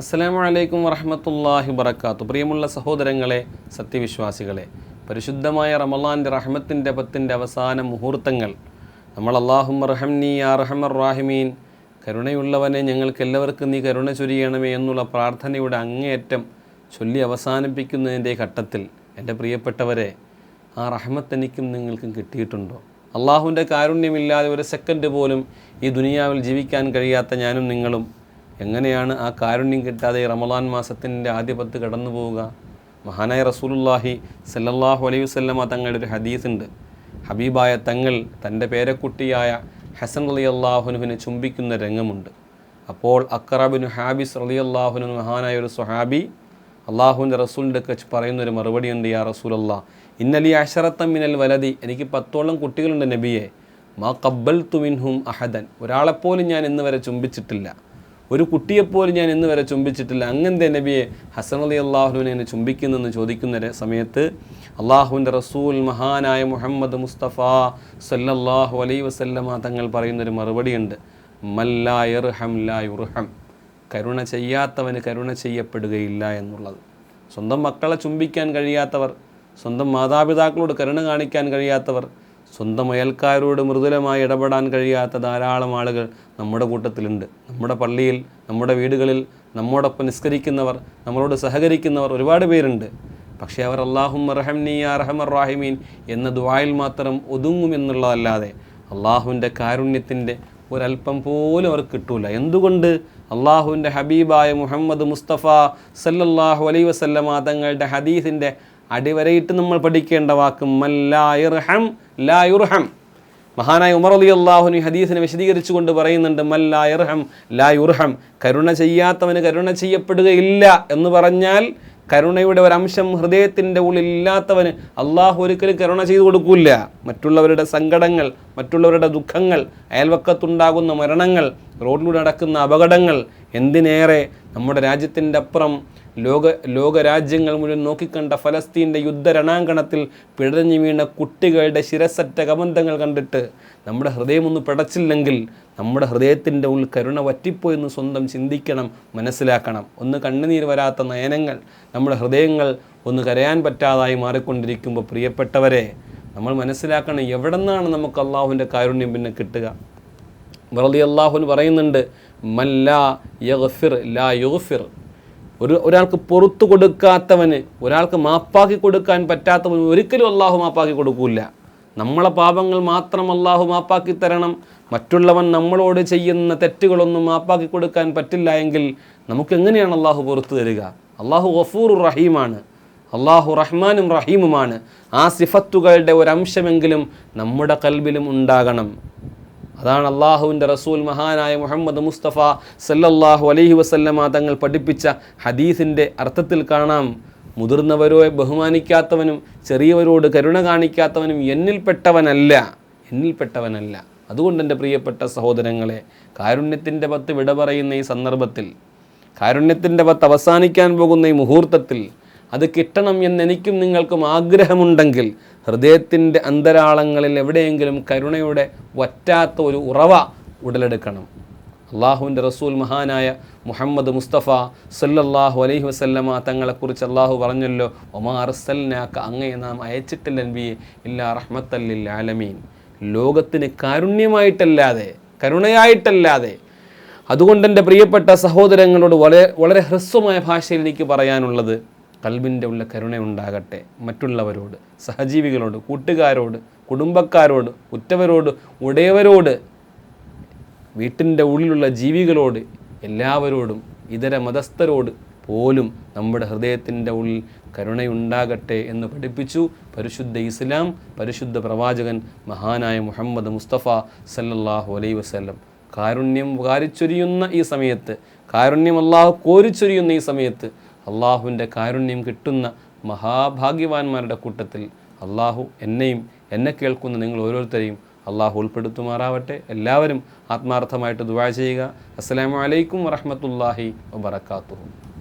അസ്സലാമു അലൈക്കും വറഹമത്തല്ലാഹി വബർക്കാത്തു പ്രിയമുള്ള സഹോദരങ്ങളെ സത്യവിശ്വാസികളെ പരിശുദ്ധമായ റമലാന്റെ റഹ്മത്തിന്റെ പത്തിന്റെ അവസാന മുഹൂർത്തങ്ങൾ. നമ്മൾ അള്ളാഹും റഹംനി ആ റഹമർ റാഹിമീൻ. കരുണയുള്ളവനെ ഞങ്ങൾക്ക് എല്ലാവർക്കും നീ കരുണ ചൊരിയണമേ എന്നുള്ള പ്രാർത്ഥനയുടെ അങ്ങേയറ്റം ചൊല്ലി അവസാനിപ്പിക്കുന്നതിന്റെ ഘട്ടത്തിൽ എന്റെ പ്രിയപ്പെട്ടവരെ ആ റഹ്മത്ത് എനിക്കും നിങ്ങൾക്കും കിട്ടിയിട്ടുണ്ടോ? അള്ളാഹുവിന്റെ കാരുണ്യമില്ലാതെ ഒരു സെക്കൻഡ് പോലും ഈ ദുനിയാവിൽ ജീവിക്കാൻ കഴിയാത്ത ഞാനും നിങ്ങളും എങ്ങനെയാണ് ആ കാരുണ്യം കിട്ടാതെ ഈ റമദാൻ മാസത്തിന്റെ ആദ്യ പത്ത് കടന്നു പോവുക? മഹാനായ റസൂലുല്ലാഹി സല്ലല്ലാഹു അലൈഹി വസല്ലമ തങ്ങളുടെ ഒരു ഹദീസുണ്ട് ഹബീബായ തങ്ങൾ തന്റെ പേരക്കുട്ടിയായ ഹസൻ അലി അള്ളാഹുനുവിനെ ചുംബിക്കുന്ന രംഗമുണ്ട്. അപ്പോൾ അക്രബിന് ഹാബിസ് അലി അള്ളാഹുനു മഹാനായ ഒരു സുഹാബി അള്ളാഹുവിന്റെ റസൂലിന്റെ കച്ച് പറയുന്നൊരു മറുപടി ഉണ്ട് യാ റസൂലല്ലാ ഇന്നലി അഷറത്തം മിനൽ വലതി എനിക്ക് പത്തോളം കുട്ടികളുണ്ട് നബിയെ. മാ കബ്ബൽ തുമിൻഹും അഹദൻ. ഒരാളെപ്പോലും ഞാൻ ഇന്ന് വരെ ചുംബിച്ചിട്ടില്ല. ഒരു കുട്ടിയെപ്പോലും ഞാൻ ഇന്ന് വരെ ചുംബിച്ചിട്ടില്ല. അങ്ങനത്തെ നബിയെ ഹസൻ അലി അള്ളാഹുവിനെ എന്നെ ചുംബിക്കുന്നെന്ന് ചോദിക്കുന്ന സമയത്ത് അള്ളാഹുവിന്റെ റസൂൽ മഹാനായ മുഹമ്മദ് മുസ്തഫ സല്ലല്ലാഹു അലൈ വസല്ലമ തങ്ങൾ പറയുന്നൊരു മറുപടിയുണ്ട്. മല്ലായർഹം ലായുർഹം കരുണ ചെയ്യാത്തവന് കരുണ ചെയ്യപ്പെടുകയില്ല എന്നുള്ളത്. സ്വന്തം മക്കളെ ചുംബിക്കാൻ കഴിയാത്തവർ സ്വന്തം മാതാപിതാക്കളോട് കരുണ കാണിക്കാൻ കഴിയാത്തവർ സ്വന്തം അയൽക്കാരോട് മൃദുലമായി ഇടപെടാൻ കഴിയാത്ത ധാരാളം ആളുകൾ നമ്മുടെ കൂട്ടത്തിലുണ്ട്. നമ്മുടെ പള്ളിയിൽ നമ്മുടെ വീടുകളിൽ നമ്മോടൊപ്പം നിസ്കരിക്കുന്നവർ നമ്മളോട് സഹകരിക്കുന്നവർ ഒരുപാട് പേരുണ്ട്. പക്ഷേ അവർ അള്ളാഹും റഹംനി റഹമർ റാഹിമീൻ എന്ന ദുആയിൽ മാത്രം ഒതുങ്ങും എന്നുള്ളതല്ലാതെ അള്ളാഹുവിന്റെ കാരുണ്യത്തിന്റെ ഒരല്പം പോലും അവർക്ക് കിട്ടൂല. എന്തുകൊണ്ട്? അള്ളാഹുവിന്റെ ഹബീബായ മുഹമ്മദ് മുസ്തഫ സല്ലല്ലാഹു അലൈ വസല്ലമ തങ്ങളുടെ ഹദീസിന്റെ അടിവരയിട്ട് നമ്മൾ പഠിക്കേണ്ട വാക്ക് മല്ലായുർഹം ലായുർഹം മഹാനായ ഉമർ അലി അള്ളാഹുനി ഹദീസിനെ വിശദീകരിച്ചുകൊണ്ട് പറയുന്നുണ്ട് മല്ലാ ഇർഹം ലാ യുർഹം. കരുണ ചെയ്യാത്തവന് കരുണ ചെയ്യപ്പെടുകയില്ല എന്ന് പറഞ്ഞാൽ കരുണയുടെ ഒരംശം ഹൃദയത്തിന്റെ ഉള്ളിൽ ഇല്ലാത്തവന് അള്ളാഹു ഒരിക്കലും കരുണ ചെയ്തു കൊടുക്കില്ല. മറ്റുള്ളവരുടെ സങ്കടങ്ങൾ മറ്റുള്ളവരുടെ ദുഃഖങ്ങൾ അയൽവക്കത്തുണ്ടാകുന്ന മരണങ്ങൾ റോഡിലൂടെ നടക്കുന്ന അപകടങ്ങൾ എന്തിനേറെ നമ്മുടെ രാജ്യത്തിന്റെ അപ്പുറം ലോക ലോകരാജ്യങ്ങൾ മുഴുവൻ നോക്കിക്കണ്ട ഫലസ്തീന്റെ യുദ്ധരണാങ്കണത്തിൽ പിടഞ്ഞു വീണ കുട്ടികളുടെ ശിരസറ്റ കബന്ധങ്ങൾ കണ്ടിട്ട് നമ്മുടെ ഹൃദയമൊന്ന് പിടച്ചില്ലെങ്കിൽ നമ്മുടെ ഹൃദയത്തിന്റെ ഉള്ളിൽ കരുണ വറ്റിപ്പോയെന്ന് സ്വന്തം ചിന്തിക്കണം മനസ്സിലാക്കണം. ഒന്ന് കണ്ണുനീർ വരാത്ത നയനങ്ങൾ നമ്മുടെ ഹൃദയങ്ങൾ ഒന്ന് കരയാൻ പറ്റാതായി മാറിക്കൊണ്ടിരിക്കുമ്പോൾ പ്രിയപ്പെട്ടവരെ നമ്മൾ മനസ്സിലാക്കണം എവിടെ നിന്നാണ് നമുക്ക് അള്ളാഹുവിന്റെ കാരുണ്യം പിന്നെ കിട്ടുക. വെറുതെ അള്ളാഹുൻ പറയുന്നുണ്ട് മല്ലാ യഗ്ഫിർ ലാ യുഗ്ഫിർ. ഒരു ഒരാൾക്ക് പുറത്തു കൊടുക്കാത്തവന് ഒരാൾക്ക് മാപ്പാക്കി കൊടുക്കാൻ പറ്റാത്തവന് ഒരിക്കലും അള്ളാഹു മാപ്പാക്കി കൊടുക്കില്ല. നമ്മളെ പാപങ്ങൾ മാത്രം അള്ളാഹു മാപ്പാക്കി തരണം. മറ്റുള്ളവൻ നമ്മളോട് ചെയ്യുന്ന തെറ്റുകളൊന്നും മാപ്പാക്കി കൊടുക്കാൻ പറ്റില്ല എങ്കിൽ നമുക്ക് എങ്ങനെയാണ് അള്ളാഹു പുറത്തു തരിക? അള്ളാഹു ഗഫൂർ റഹീമാണ്. അള്ളാഹു റഹ്മാനും റഹീമുമാണ്. ആ സിഫത്തുകളുടെ ഒരംശമെങ്കിലും നമ്മുടെ കൽബിലും ഉണ്ടാകണം. അതാണ് അള്ളാഹുവിന്റെ റസൂൽ മഹാനായ മുഹമ്മദ് മുസ്തഫ സല്ലല്ലാഹു അലൈഹി വസല്ലമ തങ്ങൾ പഠിപ്പിച്ച ഹദീസിന്റെ അർത്ഥത്തിൽ കാണാം. മുതിർന്നവരോ ബഹുമാനിക്കാത്തവനും ചെറിയവരോട് കരുണ കാണിക്കാത്തവനും എന്നിൽപ്പെട്ടവനല്ല. എന്നിൽപ്പെട്ടവനല്ല. അതുകൊണ്ട് എന്റെ പ്രിയപ്പെട്ട സഹോദരങ്ങളെ കാരുണ്യത്തിന്റെ പത്ത് വിട പറയുന്ന ഈ സന്ദർഭത്തിൽ കാരുണ്യത്തിന്റെ പത്ത് അവസാനിക്കാൻ പോകുന്ന ഈ മുഹൂർത്തത്തിൽ അത് കിട്ടണം എന്ന് എനിക്കും നിങ്ങൾക്കും ആഗ്രഹമുണ്ടെങ്കിൽ ഹൃദയത്തിന്റെ അന്തരാളങ്ങളിൽ എവിടെയെങ്കിലും കരുണയുടെ വറ്റാത്ത ഒരു ഉറവ ഉടലെടുക്കണം. അള്ളാഹുവിന്റെ റസൂൽ മഹാനായ മുഹമ്മദ് മുസ്തഫ സല്ലല്ലാഹു അലൈഹി വസല്ലമ തങ്ങളെക്കുറിച്ച് അള്ളാഹു പറഞ്ഞല്ലോ ഒമാ അർസൽനാക്ക അങ്ങയെ നാം അയച്ചിട്ടില്ല നബിയെ ഇല്ലാ റഹ്മത്തല്ലിൽ ആലമീൻ. ലോകത്തിന് കാരുണ്യമായിട്ടല്ലാതെ കരുണയായിട്ടല്ലാതെ അതുകൊണ്ട് എന്റെ പ്രിയപ്പെട്ട സഹോദരങ്ങളോട് വളരെ വളരെ ഹ്രസ്വമായ ഭാഷയിൽ എനിക്ക് പറയാനുള്ളത് കൽബിന്റെ ഉള്ള കരുണ ഉണ്ടാകട്ടെ മറ്റുള്ളവരോട് സഹജീവികളോട് കൂട്ടുകാരോട് കുടുംബക്കാരോട് ഉറ്റവരോട് ഉടയവരോട് വീട്ടിന്റെ ഉള്ളിലുള്ള ജീവികളോട് എല്ലാവരോടും ഇതര മതസ്ഥരോട് പോലും നമ്മുടെ ഹൃദയത്തിന്റെ ഉള്ളിൽ കരുണയുണ്ടാകട്ടെ എന്ന് പഠിപ്പിച്ചു പരിശുദ്ധ ഇസ്ലാം പരിശുദ്ധ പ്രവാചകൻ മഹാനായ മുഹമ്മദ് മുസ്തഫ സല്ലല്ലാഹു അലൈ വസല്ലം. കാരുണ്യം വാരിച്ചൊരിയുന്ന ഈ സമയത്ത് കാരുണ്യം അള്ളാഹു കോരിച്ചൊരിയുന്ന ഈ സമയത്ത് അള്ളാഹുവിന്റെ കാരുണ്യം കിട്ടുന്ന മഹാഭാഗ്യവാന്മാരുടെ കൂട്ടത്തിൽ അള്ളാഹു എന്നെയും എന്നെ കേൾക്കുന്ന നിങ്ങൾ ഓരോരുത്തരെയും അള്ളാഹു ഉൾപ്പെടുത്തുമാറാവട്ടെ. എല്ലാവരും ആത്മാർത്ഥമായിട്ട് ദുവാ ചെയ്യുക. അസ്സാം വലൈക്കും വറഹ്മത്തുള്ളാഹി വബറകാതുഹു.